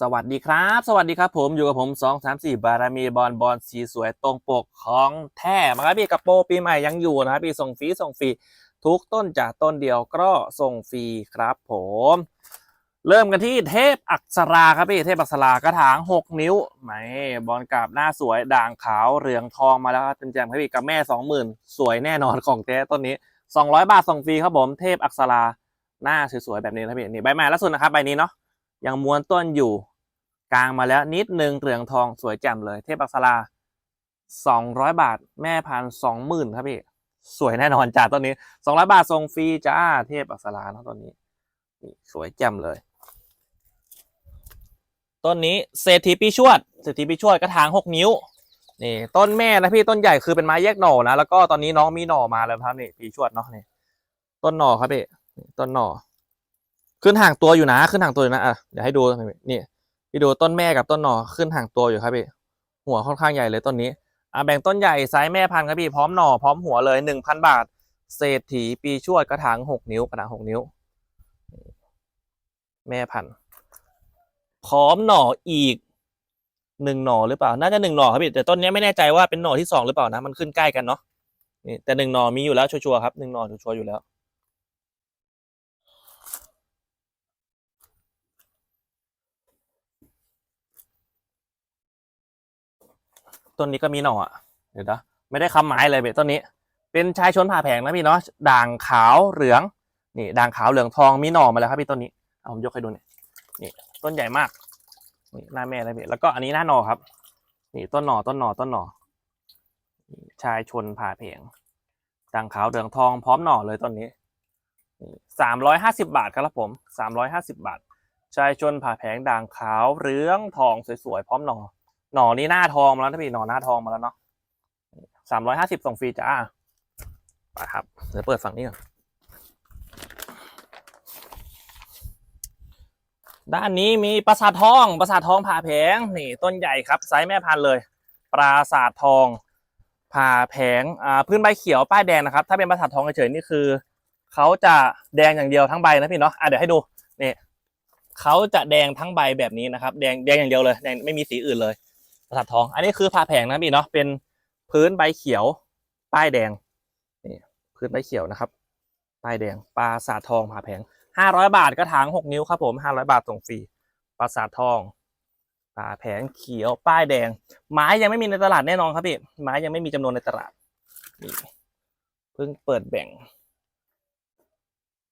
สวัสดีครับ สวัสดีครับผมอยู่กับผม 2 3 4 บารมีบอลบอลสีสวยตรงปกของแท้มาครับพี่กระโปรงปีใหม่ยังอยู่นะครับพี่ส่งฟรีส่งฟรีทุกต้นจากต้นเดียวก็ส่งฟรีครับผม เริ่มกันที่เทพอักษราครับพี่เทพอักษรากระถาง 6 นิ้วไหมบอลกราบหน้าสวยด่างขาวเหลืองทองมาแล้วครับเป็นแจมครับพี่กับแม่ 20,000 สวยแน่นอนของแท้ต้นนี้ 200 บาทส่งฟรีครับผมเทพอักษราหน้าสวยๆแบบนี้นะพี่นี่ใบใหม่ล่าสุดนะครับใบนี้เนาะ ยังม้วนต้นอยู่ กลางมาแล้วนิดนึงเหลืองทองสวยแจ่มเลย เทพอักษราสองร้อยบาท แม่พันสองหมื่นครับพี่ สวยแน่นอนจ้าต้นนี้สองร้อยบาทส่งฟรีจ้าเทพอักษราเนาะต้นนี้นี่สวยแจ่มเลย ต้นนี้เศรษฐีปีชวดเศรษฐีปีชวดกระถางหกนิ้วนี่ต้นแม่นะพี่ต้นใหญ่คือเป็นไม้แยกหน่อนะแล้วก็ตอนนี้น้องมีหน่อมาแล้วครับนี่ปีชวดเนาะนี่ต้นหน่อครับพี่นี่ต้นหน่อ ขึ้นห่างตัวอยู่นะ ขึ้นห่างตัวอยู่นะอะเดี๋ยวให้ดูนี่พี่ดูต้นแม่กับต้นหน่อขึ้นห่างตัวอยู่ครับพี่หัวค่อนข้างใหญ่เลยต้นนี้อ่าแบ่งต้นใหญ่ไซส์แม่พันธุ์ครับพี่พร้อมหน่อพร้อมหัวเลยหนึ่งพันบาท เศรษฐีปีชวดกระถางหกนิ้วกระถางหกนิ้ว แม่พันธุ์พร้อมหน่ออีกหนึ่งหน่อหรือเปล่า น่าจะหนึ่งหน่อครับพี่แต่ต้นนี้ไม่แน่ใจว่าเป็นหน่อที่สองหรือเปล่านะมันขึ้นใกล้กันเนาะนี่แต่หนึ่งหน่อมีอยู่แล้วชัวร์ครับหนึ่งหน่อชัวร์อยู่แล้ว ต้นนี้ก็มีหน่ออะเดี๋ยวนะไม่ได้คำหมายเลยเบ็ดต้นนี้ เป็นชายชนผ่าแผงนะพี่เนาะด่างขาวเหลืองนี่ด่างขาวเหลืองทองมีหน่อมาแล้วครับพี่ต้นนี้เอาผมยกให้ดูนี่นี่ต้นใหญ่มากนี่หน้าแม่เลยพี่แล้วก็อันนี้หน้าหน่อครับ นี่ต้นหน่อต้นหน่อต้นหน่อชายชนผ่าแผงด่างขาวเหลืองทองพร้อมหน่อเลยต้นนี้สามร้อยห้าสิบาทครับผมสามร้อยห้าสิบาท ชายชนผ่าแผงด่างขาวเหลืองทองสวยๆพร้อมหน่อ หน่อนี่หน้าทองมาแล้วนะพี่หน่อหน้าทองมาแล้วเนาะสามร้อยห้าสิบส่งฟรีจ้าไปครับเดี๋ยวเปิดฝั่งนี้ก่อนด้านนี้มีปราสาททองปราสาททองผ่าแผงนี่ต้นใหญ่ครับไซส์แม่พันธุ์เลย ปราสาททองผ่าแผงอ่าพื้นใบเขียวป้ายแดงนะครับ ถ้าเป็นปราสาททองเฉยๆนี่คือเขาจะแดงอย่างเดียวทั้งใบนะพี่เนาะอะเดี๋ยวให้ดูนี่เขาจะแดงทั้งใบแบบนี้นะครับ แดงแดงอย่างเดียวเลยแดงไม่มีสีอื่นเลย ปราสาททอง อันนี้คือผ่าแผงนะพี่เนาะเป็นพื้นใบเขียว ป้ายแดงนี่พื้นใบเขียวนะครับป้ายแดงปราสาททองผ่าแผงห้าร้อยบาทกระถางหกนิ้วครับผมห้าร้อยบาทส่งฟรีปราสาททองผ่าแผงเขียวป้ายแดง ไม้ยังไม่มีในตลาดแน่นอนครับพี่ไม้ยังไม่มีจำนวนในตลาดนี่เพิ่งเปิดแบ่ง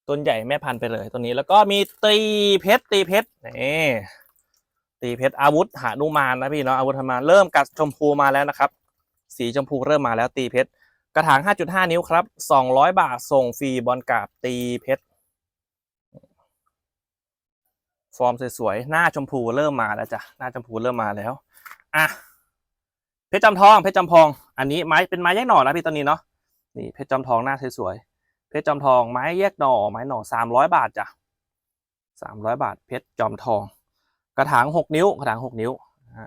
ต้นใหญ่แม่พันธุ์ไปเลยตัวนี้แล้วก็มีตีเพชรตีเพชรนี่ ตีเพชรอาวุธหานุมานนะพี่เนาะอาวุธหานุมานเริ่มกัดชมพูมาแล้วนะครับ สีชมพูเริ่มมาแล้วตีเพชรกระถาง 5.5 นิ้วครับ 200 บาทส่งฟรีบอลกราบตีเพชรฟอร์มสวยๆหน้าชมพูเริ่มมาแล้วจ้ะหน้าชมพูเริ่มมาแล้วอะเพชรจำทองเพชรจำทอง อันนี้ไม้เป็นไม้แยกหน่อนะพี่ตัวนี้เนาะนี่เพชรจำทองหน้าสวยๆเพชรจอมทองไม้แยกหน่อไม้หน่อสามร้อยบาทจ้ะสามร้อยบาทเพชรจอมทอง กระถางหกนิ้ว กระถางหกนิ้ว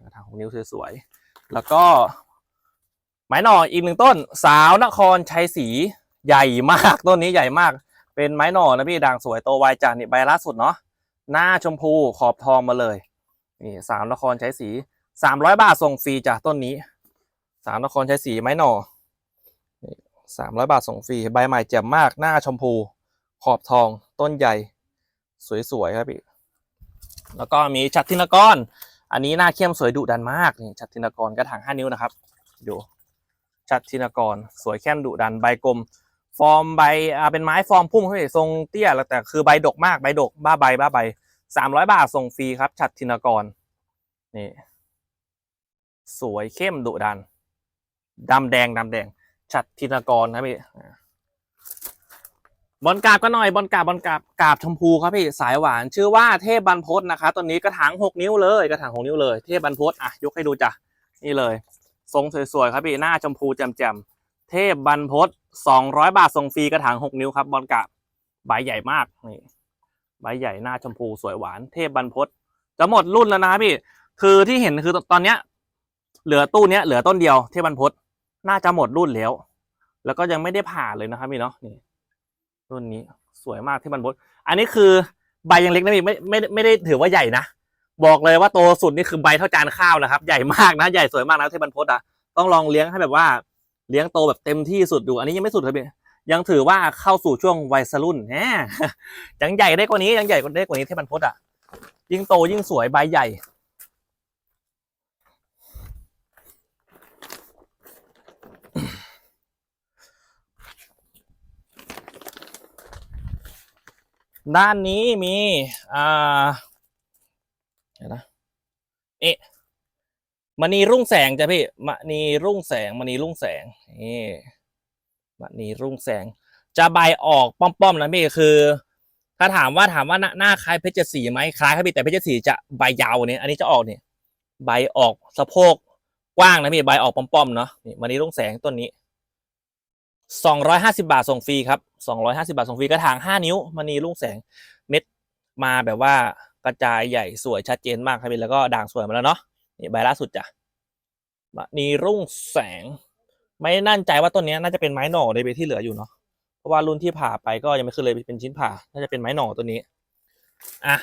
กระถางหกนิ้วสวยๆแล้วก็ไม้หน่ออีกหนึ่งต้น สาวนครชัยศรีใหญ่มากต้นนี้ใหญ่มาก เป็นไม้หน่อนะพี่ด่างสวยโตไวจันนี่ใบล่าสุดเนาะหน้าชมพูขอบทองมาเลยนี่สาวนครชัยศรีสามร้อยบาทส่งฟรีจ้ะต้นนี้ สาวนครชัยศรีไม้หน่อสามร้อยบาทส่งฟรีใบใหม่แจ่มมากหน้าชมพู ขอบทองต้นใหญ่ สวยๆครับพี่ แล้วก็มีชัดทินกร อันนี้หน้าเข้มสวยดุดันมากนี่ชัดทินกรกระถางห้านิ้วนะครับ ดูชัดทินกร สวยเข้มดุดันใบกลม ฟอร์มใบอ่าเป็นไม้ฟอร์มพุ่มครับพี่ทรงเตี้ยแล้วแต่คือใบดกมากใบดกบ้าใบบ้าใบสามร้อยบาทส่งฟรีครับชัดทินกรนี่สวยเข้มดุดันดำแดงดำแดงชัดทินกรนะพี่ บอลกาบก็หน่อยบอลกาบบอลกาบกาบชมพูครับพี่สายหวานชื่อว่าเทพบรรพตนะคะตัวนี้กระถางหกนิ้วเลยกระถางหกนิ้วเลยเทพบรรพตอะยกให้ดูจ้ะนี่เลย ทรงสวยๆครับพี่หน้าชมพูแจ่มๆเทพบรรพตสองร้อยบาทส่งฟรีกระถางหกนิ้วครับบอลกาบใบใหญ่มากนี่ใบใหญ่หน้าชมพูสวยหวานเทพบรรพตจะหมดรุ่นแล้วนะพี่ คือที่เห็นคือตอนเนี้ย เหลือตู้เนี้ยเหลือต้นเดียวเทพบรรพตน่าจะหมดรุ่นแล้ว แล้วก็ยังไม่ได้ผ่าเลยนะครับพี่เนาะนี่ รุ่นนี้สวยมากที่บรรพตอันนี้คือใบยังเล็กนะพี่ไม่ไม่ไม่ได้ถือว่าใหญ่นะบอกเลยว่าโตสุดนี่คือใบเท่าจานข้าวนะครับ ใหญ่มากนะใหญ่สวยมากนะเทพบรรพตอะต้องลองเลี้ยงให้แบบว่าเลี้ยงโตแบบเต็มที่สุดดู อันนี้ยังไม่สุดครับพี่ยังถือว่าเข้าสู่ช่วงวัยสรุ่นแหมยังใหญ่ได้กว่านี้ยังใหญ่ได้กว่านี้เทพบรรพตอะยิ่งโตยิ่งสวยใบใหญ่ ด้านนี้มีอ่าเดี๋ยวนะเอ๊ะมณีรุ่งแสงจ้ะพี่มณีรุ่งแสงมณีรุ่งแสงนี่มณีรุ่งแสง จะใบออกป้อมๆนะพี่คือ ถ้าถามว่าถามว่าหน้านาคล้ายเพชรศรีไหมคล้ายครับพี่แต่เพชรศรีจะใบยาวกว่านี้อันนี้จะออกเนี่ยใบออกสะโพกกว้างนะพี่ใบออกป้อมๆเนาะนี่มณีรุ่งแสงต้นนี้ สองร้อยห้าสิบาทส่งฟรีครับสองร้อยห้าสิบาทส่งฟรีกระถางห้านิ้วมณีรุ่งแสงเม็ดมาแบบว่ากระจายใหญ่สวยชัดเจนมากครับพี่แล้วก็ด่างสวยมาแล้วเนาะนี่ใบล่าสุดจ้ะมณีรุ่งแสง ไม่แน่นใจว่าต้นนี้น่าจะเป็นไม้หน่อในเบที่เหลืออยู่เนาะเพราะว่ารุ่นที่ผ่าไปก็ยังไม่ขึ้นเลยเป็นชิ้นผ่า น่าจะเป็นไม้หน่อตัวนี้อะ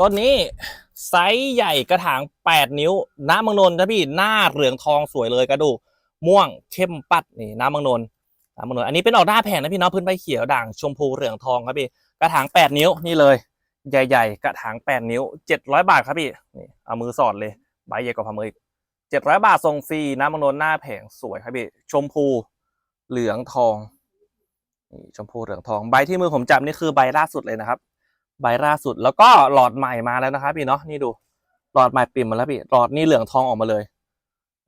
ต้นนี้ไซส์ใหญ่กระถางแปดนิ้ว น้ำมังนนนะพี่หน้าเหลืองทองสวยเลยกระดูกม่วงเข้มปัดนี่น้ำมังนนน้ำมังนนอันนี้เป็นออกหน้าแผงนะพี่เนาะพื้นใบเขียวด่างชมพูเหลืองทองครับพี่กระถางแปดนิ้วนี่เลย ใหญ่ ๆ กระถางแปดนิ้วเจ็ดร้อยบาทครับพี่นี่เอามือสอดเลยใบใหญ่กว่าฝ่ามืออีกเจ็ดร้อยบาทส่งฟรีน้ำมังนนหน้าแผงสวยครับพี่ชมพูเหลืองทองนี่ชมพูเหลืองทองใบที่มือผมจับนี่คือใบล่าสุดเลยนะครับ ใบล่าสุดแล้วก็หลอดใหม่มาแล้วนะครับพี่เนาะนี่ดูหลอดใหม่ปิ่มมาแล้วพี่หลอดนี่เหลืองทองออกมาเลย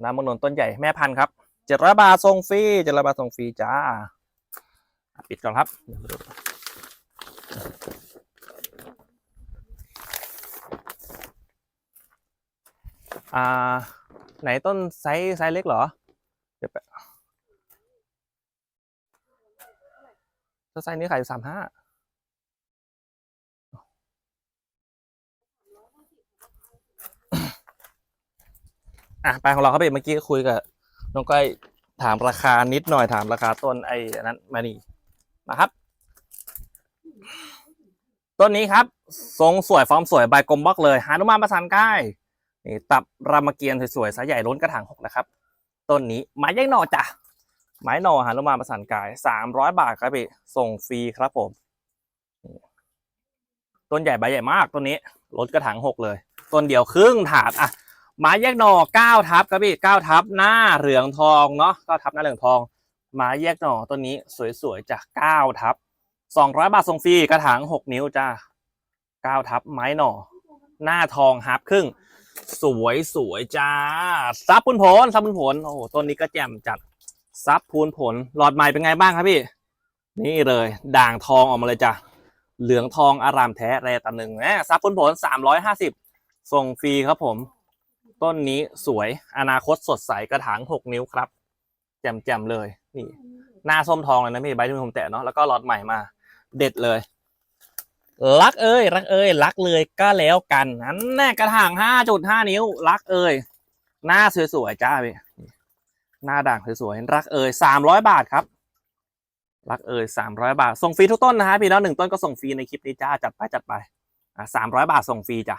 น้ำมนนต้นใหญ่แม่พันธุ์ครับเจ็ดร้อยบาทส่งฟรีเจ็ดร้อยบาทส่งฟรีจ้าปิดก่อนครับ อ่า ไหนต้นไซส์ไซส์เล็กเหรอ เดี๋ยวไปต้นไซส์นี้ขายอยู่สามห้า อะไปของเราครับพี่เมื่อกี้คุยกับน้องก้อยถามราคานิดหน่อยถามราคาต้นไอ้นั้นมานี่มาครับต้นนี้ครับ ทรงสวยฟอร์มสวยใบกลมบล็อกเลยหานุมานประสานใกล้นี่ตับรามเกียรติ์สวยๆสายใหญ่ล้นกระถางหกนะครับต้นนี้ไม้ยักษ์หน่อจ้ะไม้หน่อหานุมานประสานกายสามร้อยบาทครับพี่ส่งฟรีครับผมต้นใหญ่ใบใหญ่มากต้นนี้ล้นกระถางหกเลยต้นเดียวครึ่งถาดอะ ไม้แยกหน่อเก้าทับครับพี่เก้าทับหน้าเหลืองทองเนาะเก้าทับหน้าเหลืองทองไม้แยกหน่อต้นนี้สวยๆจากเก้าทับสองร้อยบาทส่งฟรีกระถางหกนิ้วจ้าเก้าทับไม้หน่อ หน้าทองฮับครึ่ง สวยสวยๆจ้าซับพูนผลซับพูนผลโอ้โหต้นนี้ก็แจ่มจัดซับพูนผลหลอดใหม่เป็นไงบ้างครับพี่ นี่เลย ด่างทองออกมาเลยจ้ะเหลืองทองอารามแท้แรตาหนึ่งแหมซับพูนผลสามร้อยห้าสิบส่งฟรีครับผม ต้นนี้สวยอนาคตสดใสกระถางหกนิ้วครับ แจ่มๆเลยนี่หน้าส้มทองเลยนะพี่ใบที่ผมแตะเนาะแล้วก็หลอดใหม่มา เด็ดเลย รักเอ้ย รักเอ้ย รักเลยก็แล้วกันนั้นแน่กระถางห้าจุดห้านิ้ว รักเอ้ย หน้าสวยๆจ้าพี่หน้าด่างสวยๆรักเอ้ยสามร้อยบาทครับ รักเอ้ยสามร้อยบาท ส่งฟรีทุกต้นนะฮะพี่แล้วหนึ่งต้นก็ส่งฟรีในคลิปนี้จ้าจัดไปจัดไปอะสามร้อยบาทส่งฟรีจ้ะ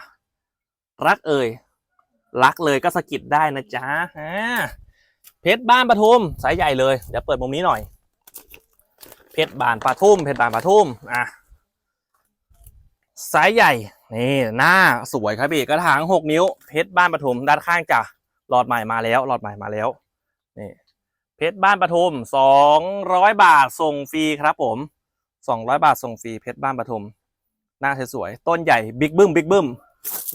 รักเอ้ย รักเลยก็สะกิดได้นะจ๊ะเพชรบ้านปทุมสายใหญ่เลยเดี๋ยวเปิดมุมนี้หน่อย เพชรบานปทุมเพชรบานปทุมอะสายใหญ่นี่หน้าสวยครับพี่กระถางหกนิ้ว เพชรบ้านปทุมด้านข้างจ้ะหลอดใหม่มาแล้วหลอดใหม่มาแล้วนี่เพชรบ้านปทุมสองร้อยบาทส่งฟรีครับผมสองร้อยบาทส่งฟรีเพชรบ้านปทุมหน้าสวยๆต้นใหญ่บิ๊กบึ้มบิ๊กบึ้ม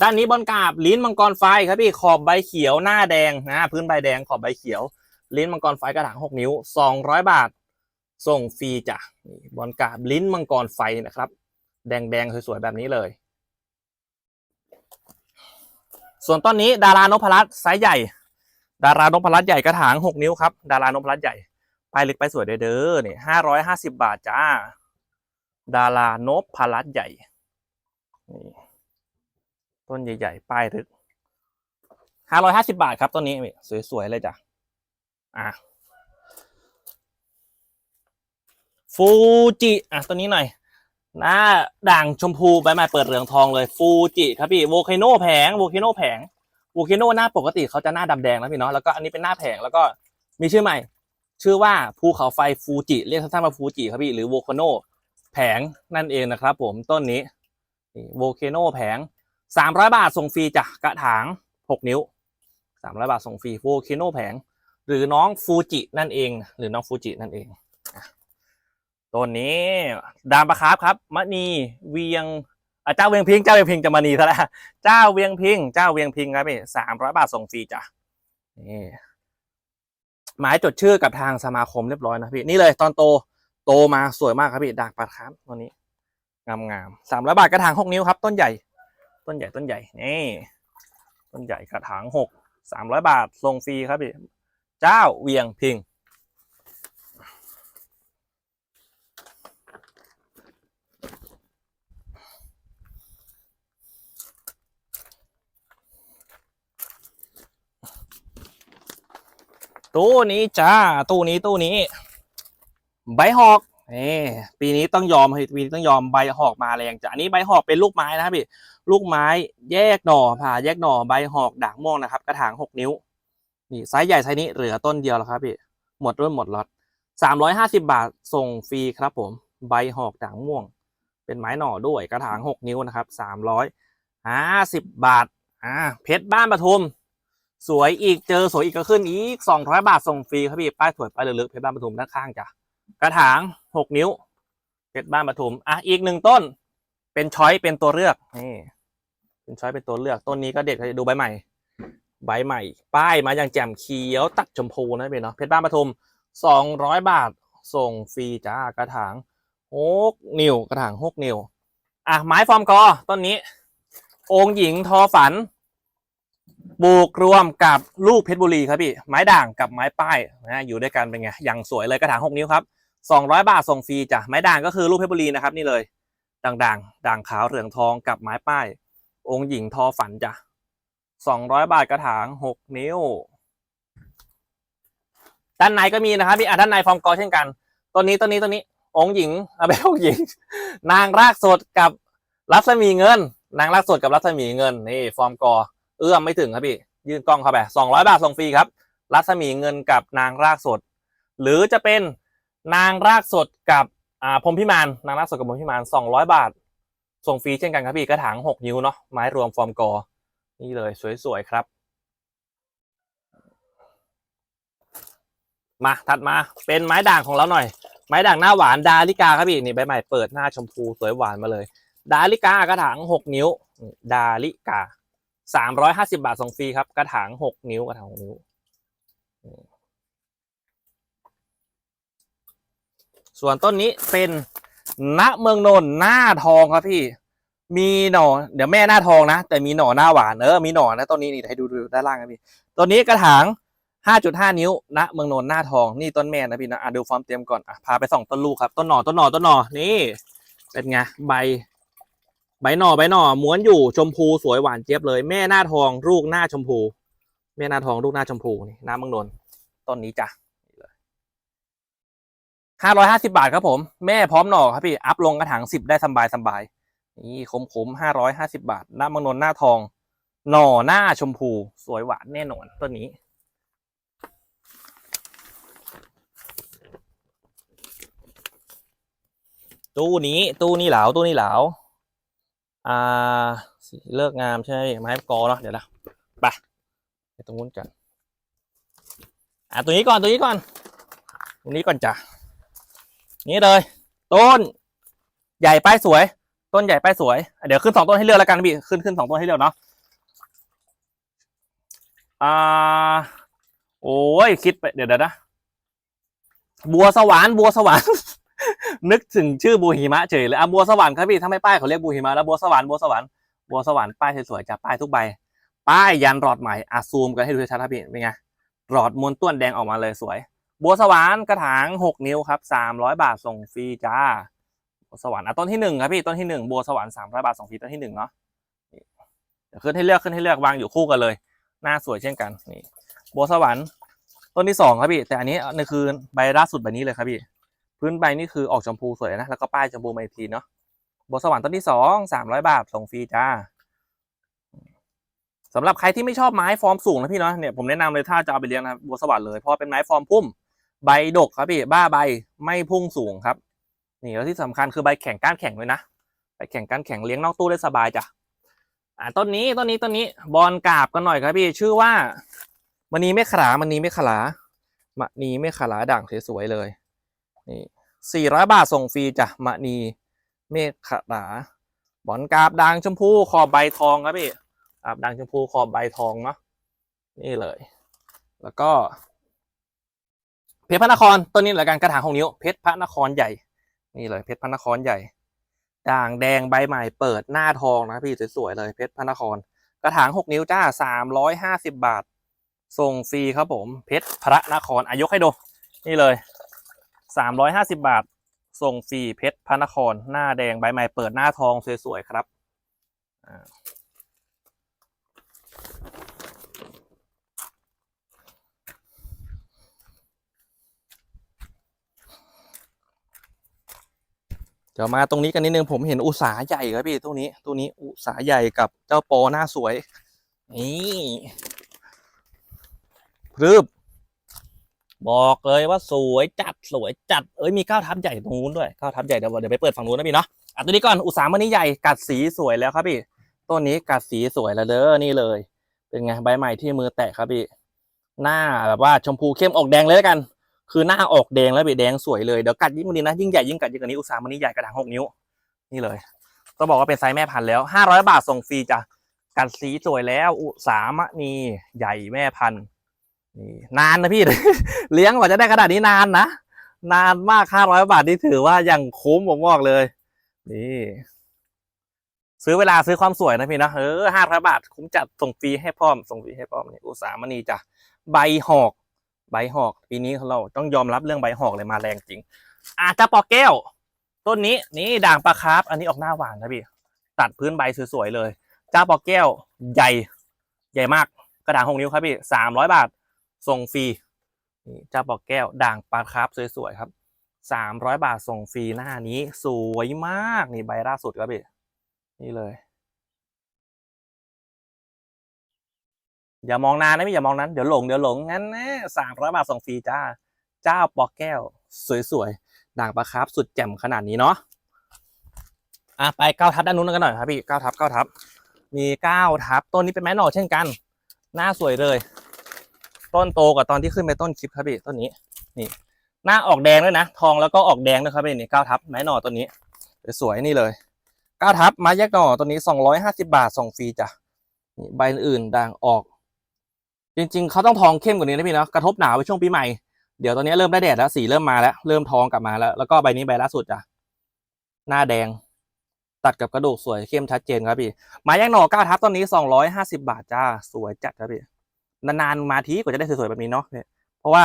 ด้านนี้บอลกาบลิ้นมังกรไฟครับพี่ขอบใบเขียวหน้าแดงนะพื้นใบแดงขอบใบเขียว ลิ้นมังกรไฟกระถางหกนิ้วสองร้อยบาท ส่งฟรีจ้ะบอลกาบลิ้นมังกรไฟนะครับ แดงแดงสวยๆแบบนี้เลย ส่วนต้นนี้ดารานพรัตน์ไซส์ใหญ่ ดารานพรัตน์ใหญ่กระถางหกนิ้วครับดารานพรัตน์ใหญ่ไปลึกไปสวยเด้อๆนี่ห้าร้อยห้าสิบบาทจ้า ดารานพรัตน์ใหญ่นี่ ต้นใหญ่ๆ ป้ายรึกห้าร้อยห้าสิบาทครับต้นนี้ สวย ๆ เลยจ้ะ อะ ฟูจิอะตัวนี้หน่อยหน้าด่างชมพูใบไม้เปิดเหลืองทองเลยฟูจิครับพี่โวคโนแผงโวคโนแผงโวคโนหน้าปกติเขาจะหน้าดำแดงนะพี่เนาะแล้วก็อันนี้เป็นหน้าแผงแล้วก็มีชื่อใหม่ ชื่อว่าภูเขาไฟฟูจิเรียกสั้นๆว่าฟูจิครับพี่หรือโวคโนแผงนั่นเองนะครับ ผมต้นนี้โวคโนแผง สามร้อยบาทส่งฟรีจ้ะกระถางหกนิ้วสามร้อยบาทส่งฟรีโวคาโนแผง หรือน้องฟูจินั่นเอง หรือน้องฟูจินั่นเองต้นนี้ดามประครับครับมณีเวียงเจ้าเวียงพิงเจ้าเวียงพิงจะมณีซะแล้วเจ้าเวียงพิงเจ้าเวียงพิงครับพี่สามร้อยบาทส่งฟรีจ้ะนี่หมายจดชื่อกับทางสมาคมเรียบร้อยนะพี่นี่เลยตอนโตโตมาสวยมากครับพี่ดากปัดครับตัวนี้งามงามสามร้อยบาทกระถางหกนิ้วครับ ต้นใหญ่ ต้นใหญ่ต้นใหญ่นี่ต้นใหญ่กระถางหกสามร้อยบาทส่งฟรีครับพี่เจ้าเวียงพิง ตู้นี้จ้า ตู้นี้ตู้นี้ ใบหอกนี่ปีนี้ต้องยอมปีนี้ต้องยอมใบหอกมาแรงจ้ะอันนี้ใบหอกเป็นลูกไม้นะครับพี่ ลูกไม้แยกหน่อผ่าแยกหน่อใบหอกด่างม่วงนะครับ กระถางหกนิ้ว นี่ไซส์ใหญ่ไซส์นี้เหลือต้นเดียวแล้วครับพี่ หมดรุ่นหมดล็อตสามร้อยห้าสิบาทส่งฟรีครับผม ใบหอกด่างม่วง เป็นไม้หน่อด้วยกระถางหกนิ้วนะครับสามร้อยห้าสิบบาทอ่าเพชรบ้านปทุม สวยอีกเจอสวยอีกก็ขึ้นอีกสองร้อยบาทส่งฟรีครับพี่ป้ายสวยป้ายลึกๆเพชรบ้านปทุมด้านข้างจ้ะกระถางหกนิ้วเพชรบ้านปทุมอะอีกหนึ่งต้นเป็นช้อยเป็นตัวเลือกนี่ เป็นช้อยเป็นตัวเลือกต้นนี้ก็เด็ดดูใบใหม่ ใบใหม่ ป้ายมาอย่างแจ่มเขียวตัดชมพูนะเป็นเนาะเพชรบ้านปทุมสองร้อยบาท ส่งฟรีจ้ากระถางหกนิ้วกระถางหกนิ้วอะไม้ฟอร์มกอต้นนี้ องค์หญิงทอฝันปลูกรวมกับลูกเพชรบุรีครับพี่ ไม้ด่างกับไม้ป้ายนะอยู่ด้วยกันเป็นไงอย่างสวยเลยกระถางหกนิ้วครับสองร้อยบาทส่งฟรีจ้ะไม้ด่างก็คือลูกเพชรบุรีนะครับนี่เลยด่างๆด่างขาวเหลืองทองกับไม้ป้าย องค์หญิงทอฝันจ้ะสองร้อยบาทกระถางหกนิ้ว ด้านในก็มีนะครับพี่อะด้านในฟอร์มกอเช่นกันต้นนี้ต้นนี้ต้นนี้ องค์หญิงอะไม่ใช่องค์หญิง นางรากสดกับรัศมีเงิน นางรากสดกับรัศมีเงินนี่ฟอร์มกอ เอื้อมไม่ถึงครับพี่ ยื่นกล้องเข้าไปสองร้อยบาทส่งฟรีครับ รัศมีเงินกับนางรากสด หรือจะเป็นนางรากสดกับอ่าพรมพิมานนางรากสดกับพรมพิมานสองร้อยบาท ส่งฟรีเช่นกันครับพี่กระถางหกนิ้วเนาะไม้รวมฟอร์มกอ นี่เลยสวยๆครับ มาถัดมาเป็นไม้ด่างของเราหน่อย ไม้ด่างหน้าหวานดาลิกาครับพี่นี่ใบใหม่เปิดหน้าชมพูสวยหวานมาเลย ดาลิกากระถางหกนิ้ว ดาลิกาสามร้อยห้าสิบาทส่งฟรีครับกระถางหกนิ้วกระถางหกนิ้ว ส่วนต้นนี้เป็น ณเมืองนนท์หน้าทองครับพี่ มีหน่อ เดี๋ยวแม่หน้าทองนะ แต่มีหน่อหน้าหวานเออมีหน่อนะต้นนี้นี่ให้ดูดูด้านล่างครับพี่ต้นนี้กระถาง 5.5 นิ้วณเมืองนนท์หน้าทองนี่ต้นแม่นะพี่นะอะดูฟอร์มเตรียมก่อนอะพาไปส่องต้นลูกครับต้นหน่อต้นหน่อต้นหน่อนี่เป็นไงใบ ใบหน่อใบหน่อม้วนอยู่ชมพูสวยหวานเจี๊ยบเลย แม่หน้าทองลูกหน้าชมพู แม่หน้าทองลูกหน้าชมพูนี่หน้าเมืองนนท์ต้นนี้จ้ะ ห้าร้อยห้าสิบาทครับผม แม่พร้อมหน่อครับพี่อัพลงกระถางสิบได้สบายสบายนี่คุ้มห้าร้อยห้าสิบาท หน้ามืองนนหน้าทอง หน่อหน้าชมพู สวยหวานแน่นอนต้นนี้ ตู้นี้ตู้นี้เหลาตู้นี้เหลาอ่าสีเลิกงามใช่ไหมไม้กอเนาะเดี๋ยวนะไปไปตรงนู้นกันอะตัวนี้ก่อนตัวนี้ก่อนตรงนี้ก่อนจ้ะ นี่เลย ต้น ใหญ่ป้ายสวย ต้นใหญ่ป้ายสวย เดี๋ยวขึ้นสองต้นให้เลือกแล้วกันพี่ขึ้นขึ้นสองต้นให้เลือกเนาะอ่าโอ้ยคิดไปเดี๋ยวเดี๋ยวนะบัวสวรรค์บัวสวรรค์นึกถึงชื่อบัวหิมะเฉยเลยอะบัวสวรรค์ครับพี่ถ้าไม่ป้ายเขาเรียกบัวหิมะแล้วบัวสวรรค์บัวสวรรค์บัวสวรรค์ป้ายสวยๆจะป้ายทุกใบ ป้ายยันรอดใหม่อะซูมกันให้ดูชัดๆครับพี่เป็นไงรอดม้วนต้วนแดงออกมาเลยสวย บัวสวรรค์กระถางหกนิ้วครับสามร้อยบาทส่งฟรีจ้าบัวสวรรค์อะต้นที่หนึ่งครับพี่ต้นที่หนึ่งบัวสวรรค์สามร้อยบาทส่งฟรีต้นที่หนึ่งเนาะเดี๋ยวขึ้นให้เลือกขึ้นให้เลือกวางอยู่คู่กันเลย หน้าสวยเช่นกันนี่บัวสวรรค์ต้นที่สองครับพี่ แต่อันนี้นี่คือใบล่าสุดใบนี้เลยครับพี่ พื้นใบนี่คือออกชมพูสวยนะแล้วก็ป้ายชมพูมาอีกทีเนาะบัวสวรรค์ต้นที่สองสามร้อยบาทส่งฟรีจ้าสำหรับใครที่ไม่ชอบไม้ฟอร์มสูงนะพี่เนาะเนี่ยผมแนะนำเลยถ้าจะเอาไปเลี้ยงนะบบัวสวรรค์เลยเพราะเป็นไม้ฟอร์มพุ่ม ใบดกครับพี่บ้าใบไม่พุ่งสูงครับ นี่แล้วที่สำคัญคือใบแข็งก้านแข็งด้วยนะใบแข็งก้านแข็งเลี้ยงนอกตู้ได้สบายจ้ะอ่าต้นนี้ต้นนี้ต้นนี้บอลกาบกันหน่อยครับพี่ชื่อว่ามณีไม่ขลามณีไม่ขลามณีไม่ขลาด่างสวยๆเลยนี่สี่ร้อยบาทส่งฟรีจ้ะมณีเมฆขลาบอลกาบด่างชมพูขอบใบทองครับพี่กาบด่างชมพูขอบใบทองเนาะนี่เลย แล้วก็ เพชรพระนครต้นนี้เหลือกันกระถางหกนิ้วเพชรพระนครใหญ่ นี่เลยเพชรพระนครใหญ่ ด่างแดงใบใหม่เปิดหน้าทองนะพี่สวยๆเลยเพชรพระนคร กระถางหกนิ้วจ้าสามร้อยห้าสิบบาท ส่งฟรีครับผม เพชรพระนครอายกให้ดูนี่เลยสามร้อยห้าสิบาท ส่งฟรีเพชรพระนคร หน้าแดงใบใหม่เปิดหน้าทองสวยๆครับอ่า เดี๋ยวมาตรงนี้กันนิดนึงผมเห็นอุสาใหญ่ครับพี่ตัวนี้ตัวนี้อุสาใหญ่กับเจ้าโปหน้าสวย นี่พรึบบอกเลยว่าสวยจัดสวยจัดเอ้ยมีก้าวทับใหญ่ตรงนู้นด้วยก้าวทับใหญ่เดี๋ยวเดี๋ยวไปเปิดฝั่งนู้นนะพี่เนาะอะตัวนี้ก่อนอุสาหมณีใหญ่กัดสีสวยแล้วครับพี่ต้นนี้กัดสีสวยแล้วเด้อนี่เลย เป็นไงใบใหม่ที่มือแตะครับพี่หน้าแบบว่าชมพูเข้มออกแดงเลยแล้วกัน คือหน้าออกแดงแล้วพี่แดงสวยเลยเดี๋ยวกัดยิ่งกว่านี้นะยิ่งใหญ่ยิ่งกัดยิ่งกว่านี้อุตสาหมณีใหญ่กระถางหกนิ้ว นี่เลยต้องบอกว่าเป็นไซส์แม่พันธุ์แล้วห้าร้อยบาทส่งฟรีจ้ะกัดสีสวยแล้วอุสามณีใหญ่แม่พันธุ์นี่นานนะพี่ เลี้ยงกว่าจะได้ขนาดนี้นานนะนานมากห้าร้อยบาทนี่ถือว่ายังคุ้มผมบอกเลย นี่ ซื้อเวลาซื้อความสวยนะพี่นะเออห้าร้อยบาทคุ้มจัดส่งฟรีให้พร้อมส่งฟรีให้พร้อมนี่อุสามณีจ้ะใบหอก ใบหอก ปีนี้เราต้องยอมรับเรื่องใบหอกเลยมาแรงจริง อาจจะปอกแก้ว ต้นนี้นี่ด่างปลาคาร์ฟอันนี้ออกหน้าหวานนะพี่ ตัดพื้นใบสวยๆเลยเจ้าปอกแก้วใหญ่ใหญ่มากกระดาษหกนิ้วครับพี่สามร้อยบาทส่งฟรีนี่เจ้าปอกแก้วด่างปลาคาร์ฟสวยๆครับสามร้อยบาทส่งฟรีหน้านี้ สวยมากนี่ใบล่าสุดครับพี่นี่เลย อย่ามองนานนะพี่อย่ามองนั้นเดี๋ยวหลงเดี๋ยวหลงงั้นนะสามร้อยบาทส่งฟรีจ้า เจ้าปอกแก้ว สวยๆด่างปลาคร์ฟสุดแจ่มขนาดนี้เนาะอะไปเก้าทับด้านนู้นกันหน่อยครับพี่เก้าทับเก้าทับ มีเก้าทับต้นนี้เป็นไม้หน่อเช่นกัน หน้าสวยเลย ต้นโตกว่าตอนที่ขึ้นไปต้นคลิปครับพี่ต้นนี้นี่ หน้าออกแดงด้วยนะ ทองแล้วก็ออกแดงด้วยครับพี่นี่เก้าทับไม้หน่อต้นนี้สวยๆนี่เลยเก้าทับไม้แยกหน่อต้นนี้สองร้อยห้าสิบาทส่งฟรีจ้ะนี่ใบอื่นด่างออก จริงๆเขาต้องทองเข้มกว่านี้นะพี่เนาะกระทบหนาวไปช่วงปีใหม่เดี๋ยวตอนนี้เริ่มได้แดดแล้วสีเริ่มมาแล้ว เริ่มทองกลับมาแล้ว แล้วก็ใบนี้ใบล่าสุดจ้ะหน้าแดง ตัดกับกระดูกสวยเข้มชัดเจนครับพี่ไม้ย่างหน่อเก้าทับต้นนี้สองร้อยห้าสิบาทจ้าสวยจัดครับพี่นานๆมาทีกว่าจะได้สวยๆแบบนี้เนาะเนี่ยเพราะว่า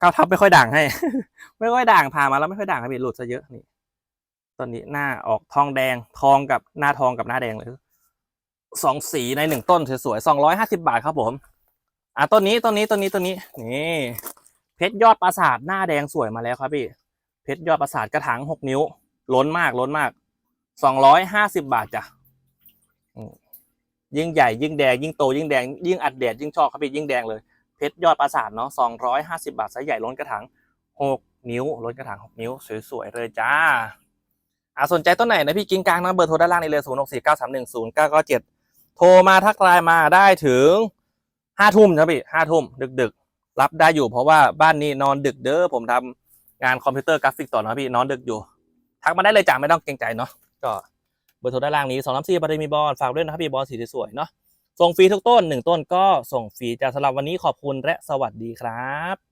เก้าทับไม่ค่อยด่างให้ ไม่ค่อยด่างผ่ามาแล้วไม่ค่อยด่างครับพี่หลุดซะเยอะนี่ต้นนี้หน้าออกทองแดงทองกับหน้าทองกับหน้าแดงเลยสองสีในหนึ่งต้นสวยๆสองร้อยห้าสิบาทครับผม อะต้นนี้ต้นนี้ต้นนี้ต้นนี้นี่เพชรยอดปราสาทหน้าแดงสวยมาแล้วครับพี่ เพชรยอดปราสาทกระถางหกนิ้ว ล้นมากล้นมากสองร้อยห้าสิบบาทจ้ะยิ่งใหญ่ยิ่งแดงยิ่งโตยิ่งแดงยิ่งอัดแดดยิ่งชอบครับพี่ยิ่งแดงเลยเพชรยอดปราสาทเนาะสองร้อยห้าสิบาทไซส์ใหญ่ล้นกระถางหกนิ้วล้นกระถางหกนิ้ว สวยๆเลยจ้าอ่าสนใจต้นไหนนะพี่กิ้งกลางนะเบอร์โทรด้านล่างนี่เลยศูนย์หกสี่เก้าสามหนึ่งศูนย์เก้าเก้าเจ็ดโทรมาทักไลน์มาได้ถึง ห้าทุ่มครับพี่ห้าทุ่มดึกดึกรับได้อยู่เพราะว่าบ้านนี้นอนดึกเด้อผมทำงานคอมพิวเตอร์กราฟิกต่อนะพี่นอนดึกอยู่ ทักมาได้เลยจ้าไม่ต้องเกรงใจเนาะก็เบอร์โทรด้านล่างนี้สองน้ำซีบาร์มีบอลฝากด้วยนะครับพี่บอลสีสวยเนาะส่งฟรีทุกต้นหนึ่งต้นก็ส่งฟรีจากสำหรับวันนี้ขอบคุณและสวัสดีครับ